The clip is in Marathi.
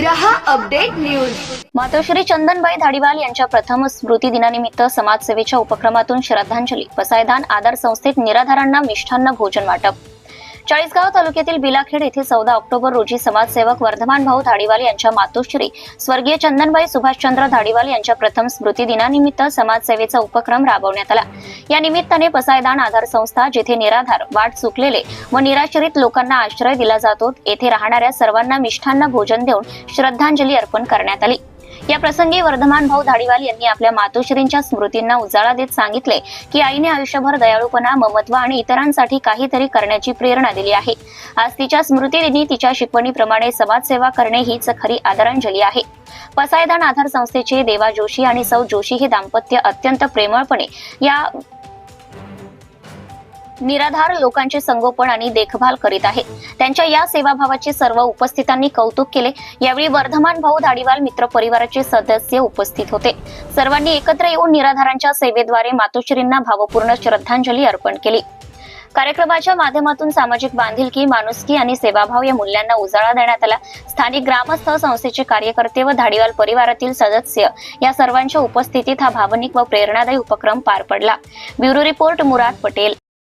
रहा अपडेट न्यूज. मातोश्री चंदनबाई धाडीवाल यांच्या प्रथम स्मृती दिनानिमित्त समाजसेवेच्या उपक्रमातून श्रद्धांजली पसायदान आधार संस्थेत निराधारांना मिष्ठान्न भोजन वाटप. चाळीसगाव तालुक्यातील बिलाखेड येथे चौदा ऑक्टोबर रोजी समाजसेवक वर्धमान भाऊ धाडीवाल यांच्या मातोश्री स्वर्गीय चंदनबाई सुभाषचंद्र धाडीवाल यांच्या प्रथम स्मृती दिनानिमित्त समाजसेवेचा उपक्रम राबवण्यात आला. या निमित्ताने पसायदान आधार संस्था जिथे निराधार वाट चुकलेले व निराश्रित लोकांना आश्रय दिला जातो येथे राहणाऱ्या सर्वांना मिष्ठांना भोजन देऊन श्रद्धांजली अर्पण करण्यात आली. या प्रसंगी वर्धमान भाऊ धाडीवाल यांनी आपल्या मातोश्रींच्या स्मृतींना उजाळा देत सांगितले की आईने आयुष्यभर दयाळूपणा ममत्व आणि इतरांसाठी काहीतरी करण्याची प्रेरणा दिली आहे. आज तिच्या स्मृतीदिनी तिच्या शिकवणीप्रमाणे समाजसेवा करणे हीच खरी आदरांजली आहे. पसायदान आधार संस्थेचे देवा जोशी आणि सौ जोशी हे दाम्पत्य अत्यंत प्रेमळपणे या निराधार लोकांचे संगोपन आणि देखभाल करीत आहे. त्यांच्या या सेवाभावाचे सर्व उपस्थितांनी कौतुक केले. यावेळी वर्धमान भाऊ धाडीवाल मित्र परिवाराचे सदस्य उपस्थित होते. सर्वांनी एकत्र येऊन निराधारांच्या सेवेद्वारे मातोश्रींना भावपूर्ण श्रद्धांजली अर्पण केली. कार्यक्रमाच्या माध्यमातून सामाजिक बांधिलकी माणुसकी आणि सेवाभाव या मूल्यांना उजाळा देण्यात आला. स्थानिक ग्रामस्थ संस्थेचे कार्यकर्ते व धाडीवाल परिवारातील सदस्य या सर्वांच्या उपस्थितीत हा भावनिक व प्रेरणादायी उपक्रम पार पडला. Bureau report Murad Patel.